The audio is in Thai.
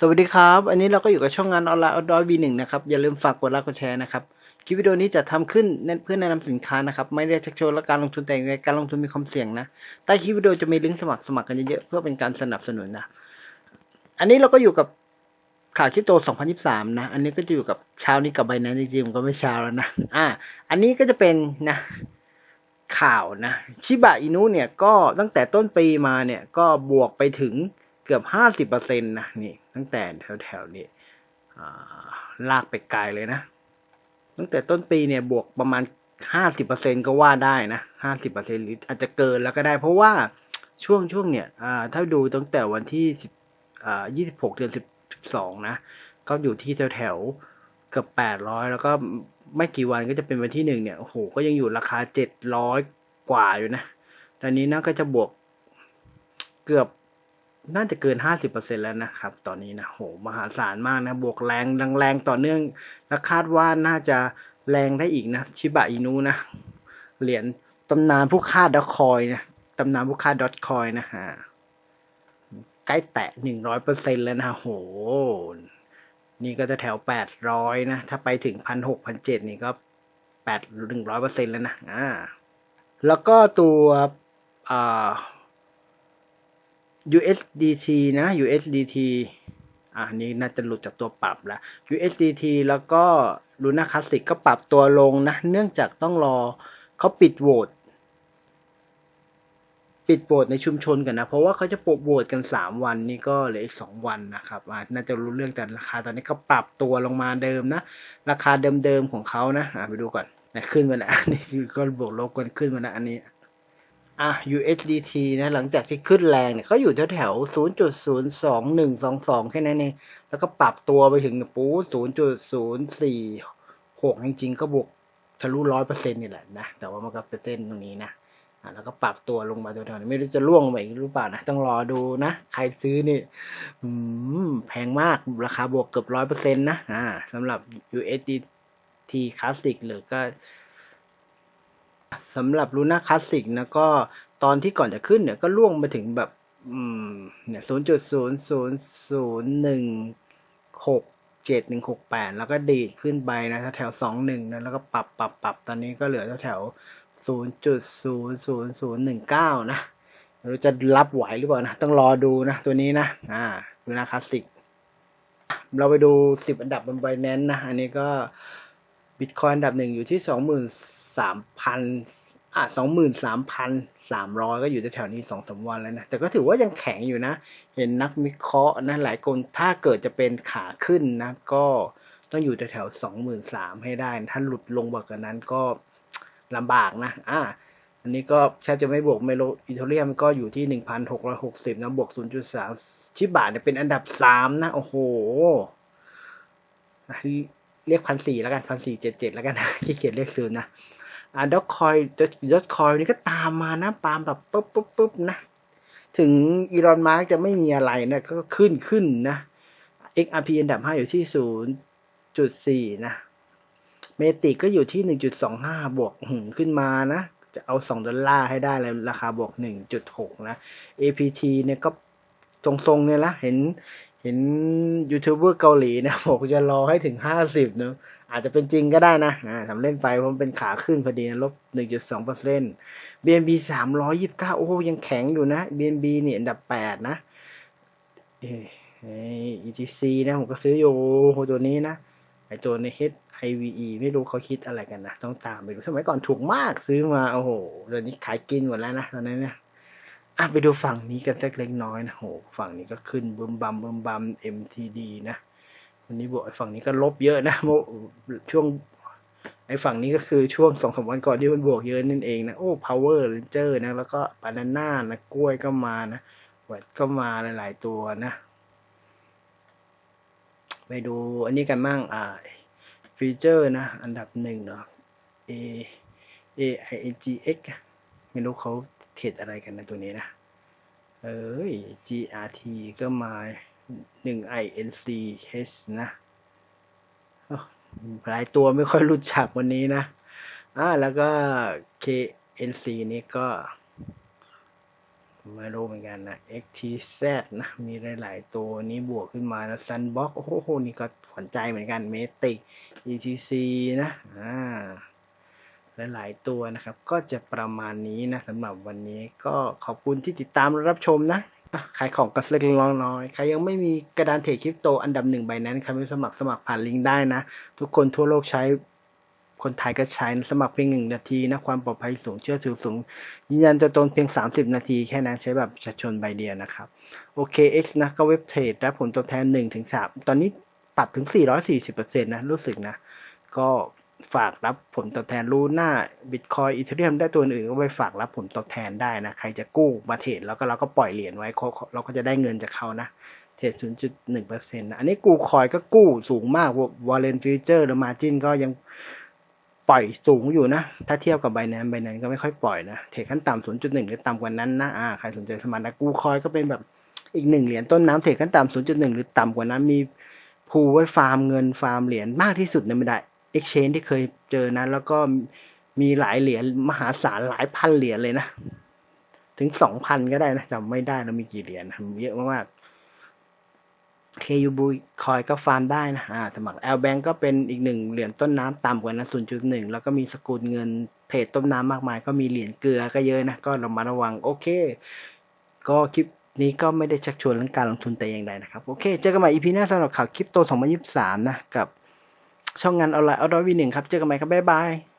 สวัสดีครับ อันนี้เราก็อยู่กับช่องงานออนไลน์ออดอบีหนึ่งนะครับ อย่าลืมฝากกดไลค์กดแชร์นะครับ คลิปวิดีโอนี้จะทำขึ้นเพื่อแนะนำสินค้านะครับ ไม่ได้ชักชวนและการลงทุนแต่งใดการลงทุนมีความเสี่ยงนะ ใต้คลิปวิดีโอจะมีลิงก์สมัครสมัครกันเยอะๆเพื่อเป็นการสนับสนุนนะ อันนี้เราก็อยู่กับข่าวคริปโต 2023 นะ อันนี้ก็จะอยู่กับเช้านี้กับไบแนนซ์จริงๆก็ไม่เช้าแล้วนะ อ่า อันนี้ก็จะเป็นนะข่าวนะ ชิบะอินุเนี่ยก็ตั้งแต่ต้นปีมาเนี่ยก็บวกไปถึง เกือบห้าสิบเปอร์เซ็นต์นะนี่ตั้งแต่แถวแถวๆนี้ลากไปไกลเลยนะ ตั้งแต่ต้นปีเนี่ยบวกประมาณห้าสิบเปอร์เซ็นก็ว่าได้นะห้าสิบเปอร์เซ็นหรืออาจจะเกินแล้วก็ได้ เพราะว่าช่วงช่วงเนี่ยอ่าถ้าดูตั้งแต่วันที่สิบยี่สิบหกเดือนสิบสองนะ ก็อยู่ที่แถวแถวๆเกือบแปดร้อยแล้วก็ไม่กี่วันก็จะเป็นวันที่หนึ่งเนี่ยโอ้โหก็ยังอยู่ราคาเจ็ดร้อยกว่าอยู่นะตอนนี้นะก็จะบวกเกือบ น่าจะเกินห้าสิบเปอร์เซ็นแล้วนะครับ ตอนนี้นะโหมหาศาลมากนะ บวกแรงแรงต่อเนื่อง และคาดว่าน่าจะแรงได้อีกนะ ชิบะอินุนะ เหรียญตำนานผู้ฆ่าดอทคอยนะตำนานผู้ฆ่าดอทคอยนะฮะใกล้แตะหนึ่งร้อยเปอร์เซ็นแล้วนะโห นี่ก็จะแถวแปดร้อยนะ ถ้าไปถึงพันหกพันเจ็ดนี่ก็แปดหนึ่งร้อยเปอร์เซ็นแล้วนะอ่าแล้วก็ตัวอ่า USDT นะ USDT อ่านี่น่าจะหลุดจากตัวปรับแล้ว USDT แล้วก็ Luna Classic ก็ปรับตัวลงนะ เนื่องจากต้องรอเขาปิดโหวตปิดโหวตในชุมชนกันนะ เพราะว่าเขาจะปบโหวตกัน 3 วันนี่ก็เหลืออีก 2 วันนะครับอ่าน่าจะรู้เรื่องแต่ราคาตอนนี้ก็ปรับตัวลงมาเดิมนะ ราคาเดิมๆของเขานะอ่าไปดูก่อนนะขึ้นมาแล้วนี่คือก็บวกลบกันขึ้นมาแล้วอันนี้ อะ USDT นะหลังจากที่ขึ้นแรงเนี่ยก็อยู่แถวแถว0.02122 แค่นั้นเอง แล้วก็ปรับตัวไปถึงปู0.046 จริงๆ ก็บวกทะลุร้อยเปอร์เซ็นต์นี่แหละนะ แต่ว่ามันก็เป็นเส้นตรงนี้นะอะแล้วก็ปรับตัวลงมาตัวแถวนี้ไม่รู้จะล่วงไปอีกหรือเปล่านะ ต้องรอดูนะ ใครซื้อนี่อืมแพงมากราคาบวกเกือบร้อยเปอร์เซ็นต์นะอ่าสำหรับ USDT Classic หรือก็ สำหรับ Luna Classic นะก็ตอนที่ก่อนจะขึ้นเนี่ยก็ล่วงมาถึงแบบเนี่ยศูนย์จุดศูนย์ศูนย์ศูนย์หนึ่งหกเจ็ดหนึ่งหกแปดแล้วก็ดีดขึ้นไปนะแถวสองหนึ่งนะแล้วก็ปรับปรับปรับตอนนี้ก็เหลือแถวศูนย์จุดศูนย์ศูนย์ศูนย์หนึ่งเก้านะไม่รู้จะรับไหวหรือเปล่านะ ต้องรอดูนะ ตัวนี้นะ อ่า Luna Classic เราไปดูสิบอันดับบน Binance นะ อันนี้ก็บิตคอยอันดับหนึ่งอยู่ที่สองหมื่น สามพันอะสองหมื่นสามพันสามร้อยก็อยู่แถวๆนี้สองสามวันแล้วนะ แต่ก็ถือว่ายังแข็งอยู่นะ เห็นนักวิเคราะห์นะหลายคนถ้าเกิดจะเป็นขาขึ้นนะ ก็ต้องอยู่แถวๆสองหมื่นสามให้ได้ ถ้าหลุดลงกว่านั้นก็ลำบากนะ อ่า อันนี้ก็แทบจะไม่บวกเมโลอิตาเลียมก็อยู่ที่หนึ่งพันหกร้อยหกสิบนะ บวกศูนย์จุดสามชิบะเนี่ยเป็นอันดับสามนะ โอ้โหเรียกพันสี่แล้วกันพันสี่เจ็ดเจ็ดแล้วกันนะขี้เกียจเรียกศูนย์นะ อ่าดอทคอยดอทคอยนี่ก็ตามมานะปามแบบปุ๊บปุ๊บปุ๊บนะ ถึงอีลอนมาร์กจะไม่มีอะไรนะ ก็ขึ้นขึ้นนะ XRP อันดับห้าอยู่ที่ศูนย์จุดสี่นะ เมติก็อยู่ที่หนึ่งจุดสองห้าบวกหึขึ้นมานะ จะเอาสองดอลลาร์ให้ได้เลยราคาบวกหนึ่งจุดหกนะ APT เนี่ยก็ทรงๆเนี่ยละเห็น เห็นยูทูบเบอร์เกาหลีนะบอกจะรอให้ถึงห้าสิบเนอะอาจจะเป็นจริงก็ได้นะอ่าทำเล่นไปเพราะมันเป็นขาขึ้นพอดีนะลบหนึ่งจุดสองเปอร์เซ็นต์ BNB สามร้อยยี่สิบเก้าโอ้ยังแข็งอยู่นะ BNB เนี่ยอันดับแปดนะเอ่อ ETC นะผมก็ซื้ออยู่ตัวนี้นะ ไอตัวใน HIVE ไม่รู้เขาคิดอะไรกันนะ ต้องตามไปดูสมัยก่อนถูกมากซื้อมา โอ้โหเดี๋ยวนี้ขายกินหมดแล้วนะตอนนั้นเนี่ย อะไปดูฝั่งนี้กันสักเล็กน้อยนะโหฝั่งนี้ก็ขึ้นบึมบัมบึมบัม MTD นะวันนี้บวกไอ้ฝั่งนี้ก็ลบเยอะนะเมื่อช่วงไอ้ฝั่งนี้ก็คือช่วงสองสามวันก่อนที่มันบวกเยอะนั่นเองนะโอ้ power ranger นะแล้วก็บานาน่านะกล้วยก็มานะวัดก็มาหลาย ๆ ตัวนะ ไปดูอันนี้กันมั่งอ่าฟีเจอร์นะ อันดับหนึ่งเนาะ A AIGX ไม่รู้เขาเทรดอะไรกันในตัวนี้นะ เอ้ย GRT ก็มาหนึ่ง INC H นะหลายตัวไม่ค่อยรู้จักวันนี้นะ อ่า แล้วก็ KNC นี่ก็ ไม่รู้เหมือนกันนะ XTZ นะ มีหลาย ๆ ตัวนี้บวกขึ้นมานะ Sunbox โอ้โห นี่ก็ขวัญใจเหมือนกัน Matic ETC นะ อ่า หลาย ๆ ตัวนะครับ ก็จะประมาณนี้นะสำหรับวันนี้ก็ขอบคุณที่ติดตามรับชมนะขายของกันเล็กน้อยใครยังไม่มีกระดานเทรดคริปโตอันดับหนึ่งใบนั้นใครไม่สมัครสมัครผ่านลิงก์ได้นะ ทุกคนทั่วโลกใช้คนไทยก็ใช้สมัครเพียงหนึ่งนาทีนะความปลอดภัยสูงเชื่อถือสูง ยืนยันตัวตนเพียง 30 นาทีแค่นั้นใช้แบบประชาชนใบเดียวนะครับ โอเค X นะก็เว็บเทรดและผลตอบแทน1ถึง3ตอนนี้ปรับถึง 440%นะ รู้สึกนะ ก็ ฝากรับผลตอบแทนรูน่าบิตคอยอีเทเรียมได้ตัวอื่นก็ไปฝากรับผลตอบแทนได้นะ ใครจะกู้มาเทรดแล้วก็เราก็ปล่อยเหรียญไว้เขาเราก็จะได้เงินจากเขานะเทรด0.1%นะอันนี้กู้คอยก็กู้สูงมากวอลเลนฟิวเจอร์หรือมาจินก็ยังปล่อยสูงอยู่นะ ถ้าเทียบกับไบแนนไบแนนก็ไม่ค่อยปล่อยนะ เทรดขั้นต่ำ0.1 หรือต่ำกว่านั้นนะอ่าใครสนใจสมัครนะกู้คอยก็เป็นแบบอีกหนึ่งเหรียญต้นน้ำเทรดขั้นต่ำ0.1 หรือต่ำกว่านั้นมีพูไว้ฟาร์มเงินฟาร์มเหรียญมากที่สุดในบรรดา exchange ที่เคยเจอนะ แล้วก็มีหลายเหรียญมหาศาลหลายพันเหรียญเลยนะ ถึงสองพันก็ได้นะจำไม่ได้แล้วมีกี่เหรียญนะเยอะมากๆ KU b คอยก็ฟาร์มได้นะอ่าสมัคร L Bank ก็เป็นอีกหนึ่งเหรียญต้นน้ำต่ำกว่านะ0.1 แล้วก็มีสกุลเงินเพจต้นน้ำมากมาย ก็มีเหรียญเกลือก็เยอะนะ ก็เระมัดระวังโอเค ก็คลิปนี้ก็ไม่ได้ชักชวนเรื่องการลงทุนแต่อย่างใดนะครับ โอเค เจอกันใหม่ EP หน้าสำหรับข่าวคริปโต 2023 นะ กับ ช่องงานออนไลน์ออดวีหนึ่งครับ เจอกันใหม่ครับ บ๊ายบาย